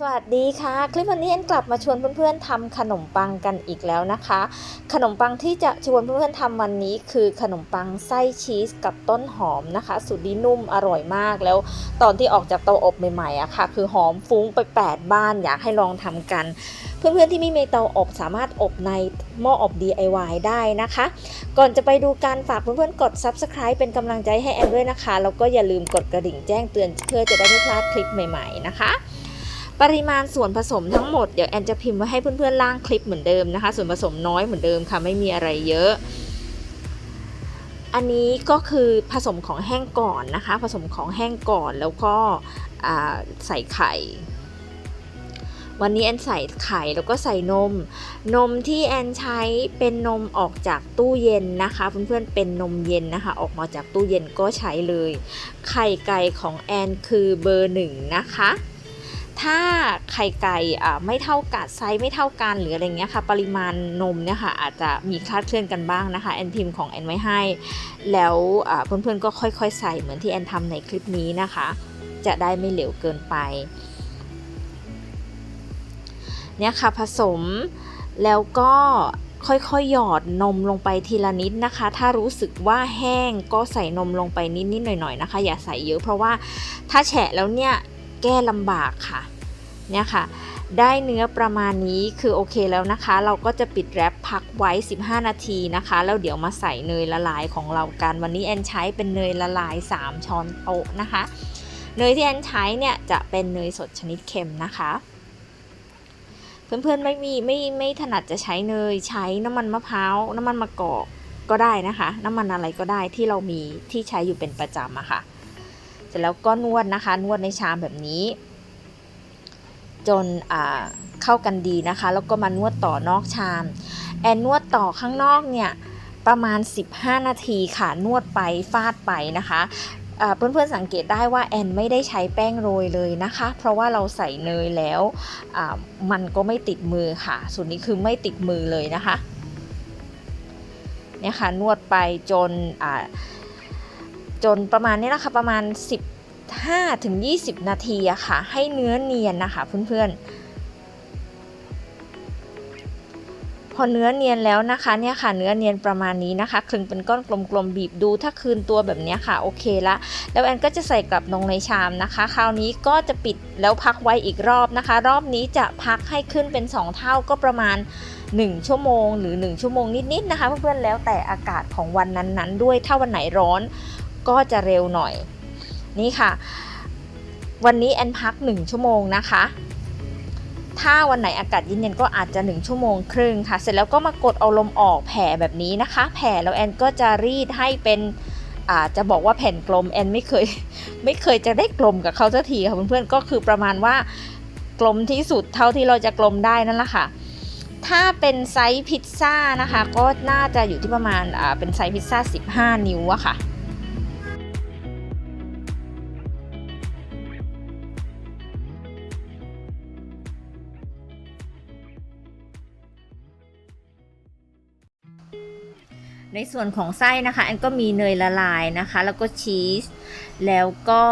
สวัสดีค่ะ คลิปวันนี้แอนกลับมาชวนเพื่อนๆทำขนมปังกันอีกแล้วนะคะ ขนมปังที่จะชวนเพื่อนๆทำวันนี้คือขนมปังไส้ชีสกับต้นหอมนะคะสูตรนี้นุ่มอร่อยมากแล้ว ตอนที่ออกจากเตาอบใหม่ๆอะค่ะ คือหอมฟุ้งไป 8 บ้านอยากให้ลองทำกัน เพื่อนๆที่ไม่มีเตาอบสามารถอบในหม้ออบ DIY ได้นะคะ ก่อนจะไปดูการฝากเพื่อนๆกด Subscribe เป็นกำลังใจให้แอนด้วยนะคะแล้วก็อย่าลืมกดกระดิ่งแจ้งเตือนเพื่อจะได้ไม่พลาดคลิปใหม่ ๆ นะคะ ปริมาณส่วนผสมทั้งหมดเดี๋ยวแอนจะพิมพ์ไว้ให้เพื่อนๆล่างคลิปเหมือนเดิมนะคะ ส่วนผสมน้อยเหมือนเดิมค่ะไม่มีอะไรเยอะ อันนี้ก็คือผสมของแห้งก่อนนะคะ ผสมของแห้งก่อนแล้วก็ใส่ไข่ วันนี้แอนใส่ไข่แล้วก็ใส่นม นมที่แอนใช้เป็นนมออกจากตู้เย็นนะคะ เพื่อนๆเป็นนมเย็นนะคะ ออกมาจากตู้เย็นก็ใช้เลย ไข่ไก่ของแอนคือเบอร์หนึ่งนะคะ ถ้าไข่ไก่ไม่เท่ากันไซส์ไม่เท่ากันหรืออะไรเงี้ยค่ะ ปริมาณนมเนี่ยค่ะอาจจะมีคลาดเคลื่อนกันบ้างนะคะ แอนพิมพ์ของแอนไว้ให้ แล้วเพื่อนๆก็ค่อยๆ ใส่เหมือนที่แอนทำในคลิปนี้นะคะ จะได้ไม่เหลวเกินไปเนี่ยค่ะผสมแล้วก็ค่อยๆ หยอดนมลงไปทีละนิดนะคะ ถ้ารู้สึกว่าแห้งก็ใส่นมลงไปนิดๆหน่อยๆนะคะ อย่าใส่เยอะเพราะว่าถ้าแฉะแล้วเนี่ย แก้ลำบากค่ะเนี่ยค่ะ ได้เนื้อประมาณนี้คือโอเคแล้วนะคะ เราก็จะปิดแรปพักไว้ 15 นาทีนะคะ แล้วเดี๋ยวมาใส่เนยละลายของเรากัน วันนี้แอนใช้เป็นเนยละลาย 3 ช้อนโต๊ะนะคะ เนยที่แอนใช้เนี่ยจะเป็นเนยสดชนิดเค็มนะคะ เพื่อนๆไม่มีไม่ไม่ถนัดจะใช้เนยใช้น้ำมันมะพร้าวน้ำมันมะกอกก็ได้นะคะ น้ำมันอะไรก็ได้ที่เรามีที่ใช้อยู่เป็นประจำอะค่ะ ร็จแล้วก็นวดนะคะ นวดในชามแบบนี้ จนเข้ากันดีนะคะ แล้วก็มานวดต่อนอกชาม แอนนวดต่อข้างนอกเนี่ยประมาณ 15 นาทีค่ะ นวดไปฟาดไปนะคะเพื่อนๆสังเกตได้ว่าแอนไม่ได้ใช้แป้งโรยเลยนะคะ เพราะว่าเราใส่เนยแล้วมันก็ไม่ติดมือค่ะ ส่วนนี้คือไม่ติดมือเลยนะคะเนี่ยค่ะนวดไปจนอ จนประมาณนี้นะคะประมาณ 15ถึง20 นาทีอะค่ะ ให้เนื้อเนียนนะคะเพื่อนๆ พอเนื้อเนียนแล้วนะคะเนี่ยค่ะ เนื้อเนียนประมาณนี้นะคะคลึงเป็นก้อนกลมๆบีบดูถ้าคืนตัวแบบนี้ค่ะ โอเคละแล้วแอนก็จะใส่กลับลงในชามนะคะ คราวนี้ก็จะปิดแล้วพักไว้อีกรอบนะคะ รอบนี้จะพักให้ขึ้นเป็น 2 เท่าก็ประมาณ1 ชั่วโมงหรือ 1 ชั่วโมงนิดๆนะคะเพื่อนๆแล้วแต่อากาศของวันนั้นๆ ด้วยถ้าวันไหนร้อน ก็จะเร็วหน่อย นี่ค่ะ วันนี้แอนพัก 1 ชั่วโมงนะคะ ถ้าวันไหนอากาศเย็นๆก็อาจจะ 1 ชั่วโมงครึ่งค่ะ เสร็จแล้วก็มากดเอาลมออกแผ่แบบนี้นะคะ แผ่แล้วแอนก็จะรีดให้เป็นอาจะบอกว่าแผ่นกลมแอนไม่เคยไม่เคยจะได้กลมกับเขาสักทีค่ะเพื่อนๆก็คือประมาณว่ากลมที่สุดเท่าที่เราจะกลมได้นั่นแหละค่ะ ถ้าเป็นไซส์พิซซ่านะคะ ก็น่าจะอยู่ที่ประมาณเป็นไซส์พิซซ่า 15 นิ้วอะค่ะ ในส่วนของไส้นะคะแอนก็มีเนยละลายนะคะ แล้วก็ชีส แล้วก็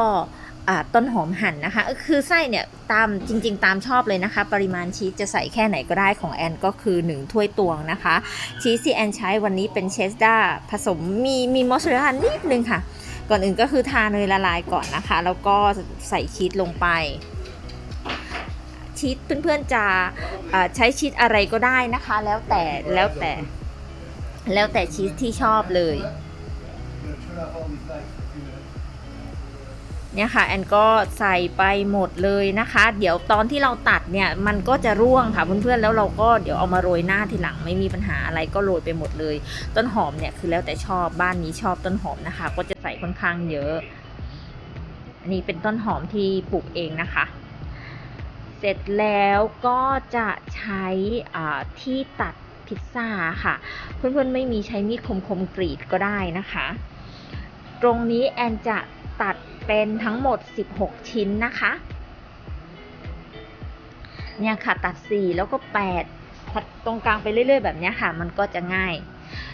ต้นหอมหั่นนะคะ คือไส้เนี่ยตามจริง ๆ ตามชอบเลยนะคะ ปริมาณชีสจะใส่แค่ไหนก็ได้ของแอนก็คือ 1 ถ้วยตวงนะคะ ชีสที่แอนใช้วันนี้เป็นเชสดาผสมมีมีมอสซาเรลล่านิดนึงค่ะ ก่อนอื่นก็คือทาเนยละลายก่อนนะคะ แล้วก็ใส่ชีสลงไปชีสเพื่อนๆจะใช้ชีสอะไรก็ได้นะคะ แล้วแต่แล้วแต่ แล้วแต่ชีสที่ชอบเลย เนี่ยค่ะ แอนก็ใส่ไปหมดเลยนะคะ เดี๋ยวตอนที่เราตัดเนี่ย มันก็จะร่วงค่ะเพื่อนๆแล้วเราก็เดี๋ยวเอามาโรยหน้าทีหลังไม่มีปัญหาอะไรก็โรยไปหมดเลย ต้นหอมเนี่ยคือแล้วแต่ชอบบ้านนี้ชอบต้นหอมนะคะ ก็จะใส่ค่อนข้างเยอะ อันนี้เป็นต้นหอมที่ปลูกเองนะคะเสร็จแล้วก็จะใช้อ่าที่ตัด พิซซ่าค่ะ เพื่อนๆไม่มีใช้มีดคมๆกรีดก็ได้นะคะ ตรงนี้แอนจะตัดเป็นทั้งหมด 16 ชิ้นนะคะ เนี่ยค่ะตัด 4 แล้วก็ 8 ตัดตรงกลางไปเรื่อย ๆ แบบนี้ค่ะ มันก็จะง่าย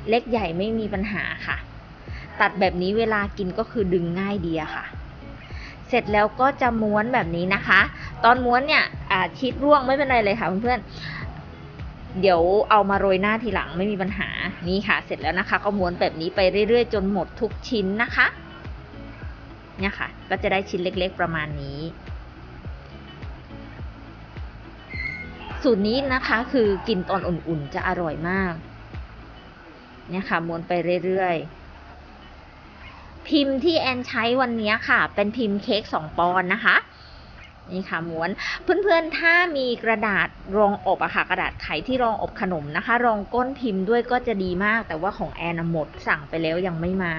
เล็กใหญ่ไม่มีปัญหาค่ะ ตัดแบบนี้เวลากินก็คือดึงง่ายดีค่ะ เสร็จแล้วก็จะม้วนแบบนี้นะคะ ตอนม้วนเนี่ยชีสร่วงไม่เป็นไรเลยค่ะเพื่อนๆ เดี๋ยวเอามาโรยหน้าทีหลังไม่มีปัญหานี่ค่ะ เสร็จแล้วนะคะ ก็ม้วนแบบนี้ไปเรื่อยๆ จนหมดทุกชิ้นนะคะเนี่ยค่ะ ก็จะได้ชิ้นเล็กๆประมาณนี้ สูตรนี้นะคะคือกินตอนอุ่นๆจะอร่อยมาก เนี่ยค่ะม้วนไปเรื่อยๆ พิมพ์ที่แอนใช้วันนี้ค่ะ เป็นพิมพ์เค้ก2ปอนด์นะคะ นี่ค่ะม้วน เพื่อนๆ ถ้ามีกระดาษรองอบอะค่ะ กระดาษไขที่รองอบขนมนะคะ รองก้นพิมพ์ด้วยก็จะดีมาก แต่ว่าของแอนหมดสั่งไปแล้วยังไม่มา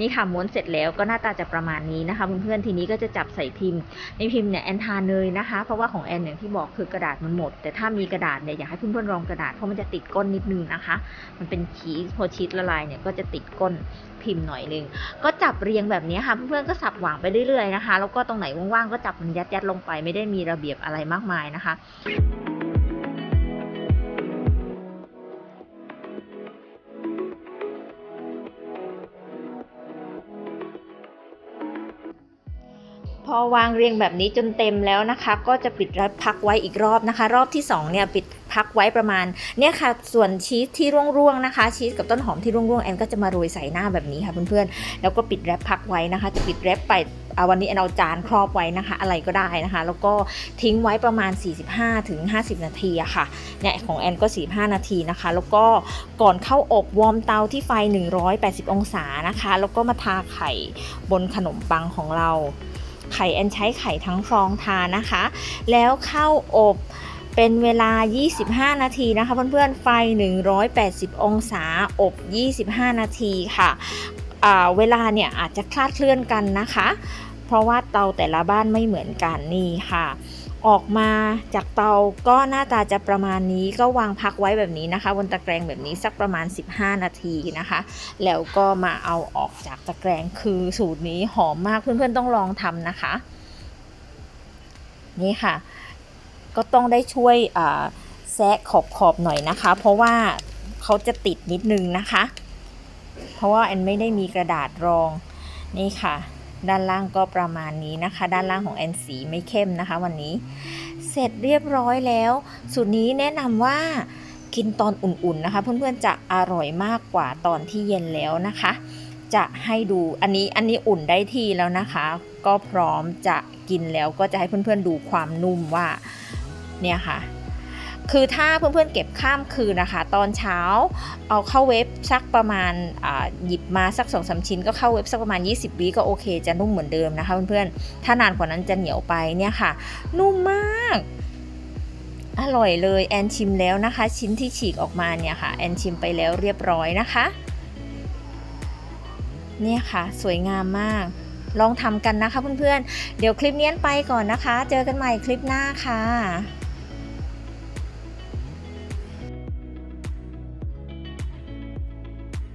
นี่ค่ะม้วนเสร็จแล้วก็หน้าตาจะประมาณนี้นะคะเพื่อนๆ ทีนี้ก็จะจับใส่พิมพ์ ในพิมพ์เนี่ยแอนทาเนยนะคะ เพราะว่าของแอนอย่างที่บอกคือกระดาษมันหมด แต่ถ้ามีกระดาษเนี่ยอยากให้เพื่อนๆรองกระดาษเพราะมันจะติดก้นนิดนึงนะคะ มันเป็นชีสพอชีสละลายเนี่ยก็จะติดก้น พิมพ์หน่อยนึงก็จับเรียงแบบนี้ค่ะเพื่อนๆก็สับหว่างไปเรื่อยๆนะคะแล้วก็ตรงไหนว่างๆก็จับมันยัดๆลงไปไม่ได้มีระเบียบอะไรมากมายนะคะพอวางเรียงแบบนี้จนเต็มแล้วนะคะ ก็จะปิดแล้วพักไว้อีกรอบนะคะ รอบที่2เนี่ยปิด พักไว้ประมาณเนี่ยค่ะส่วนชีสที่ร่วงๆนะคะ ชีสกับต้นหอมที่ร่วงๆแอนก็จะมาโรยใส่หน้าแบบนี้ค่ะเพื่อนๆแล้วก็ปิดแรปพักไว้นะคะ จะปิดแรปไปวันนี้แอนเอาจานครอบไว้นะคะ อะไรก็ได้นะคะ แล้วก็ทิ้งไว้ประมาณ 45-50ถึงนาทีอะค่ะเนี่ยของแอนก็ 45 นาทีนะคะ แล้วก็ก่อนเข้าอบวอร์มเตาที่ไฟ 180 องศานะคะ แล้วก็มาทาไข่บนขนมปังของเราไข่แอนใช้ไข่ทั้งฟองทานนะคะ แล้วเข้าอบ เป็นเวลา 25 นาทีนะคะเพื่อนๆ ไฟ 180 องศา อบ 25 นาทีค่ะเวลาเนี่ยอาจจะคลาดเคลื่อนกันนะคะ เพราะว่าเตาแต่ละบ้านไม่เหมือนกันนี่ค่ะ ออกมาจากเตาก็หน้าตาจะประมาณนี้ก็วางพักไว้แบบนี้นะคะบนตะแกรงแบบนี้สักประมาณ 15 นาทีนะคะ แล้วก็มาเอาออกจากตะแกรงคือสูตรนี้หอมมากเพื่อนๆต้องลองทำนะคะ นี่ค่ะ ก็ต้องได้ช่วยแซะขอบขอบๆหน่อยนะคะ เพราะว่าเขาจะติดนิดนึงนะคะ เพราะว่าแอนไม่ได้มีกระดาษรองนี่ค่ะ ด้านล่างก็ประมาณนี้นะคะ ด้านล่างของแอนสีไม่เข้มนะคะ วันนี้ เสร็จเรียบร้อยแล้ว สูตรนี้แนะนำว่ากินตอนอุ่นๆนะคะ เพื่อนๆจะอร่อยมากกว่าตอนที่เย็นแล้วนะคะ จะให้ดูอันนี้อันนี้อุ่นได้ที่แล้วนะคะ ก็พร้อมจะกินแล้วก็จะให้เพื่อนๆดูความนุ่มว่า เนี่ยค่ะ คือถ้าเพื่อนๆเก็บข้ามคืนนะคะ ตอนเช้าเอาเข้าเว็บสักประมาณหยิบมาสักสองสาชิ้น ก็เข้าเว็บสักประมาณ 20วิก็โอเค จะนุ่มเหมือนเดิมนะคะเพื่อนๆ ถ้านานกว่านั้นจะเหนียวไปเนี่ยค่ะ นุ่มมากอร่อยเลยแอนชิมแล้วนะคะ ชิ้นที่ฉีกออกมาเนี่ยค่ะแอนชิมไปแล้วเรียบร้อยนะคะ เนี่ยค่ะ สวยงามมาก ลองทำกันนะคะเพื่อนๆเดี๋ยวคลิปนี้ไปก่อนนะคะ เจอกันใหม่คลิปหน้าค่ะ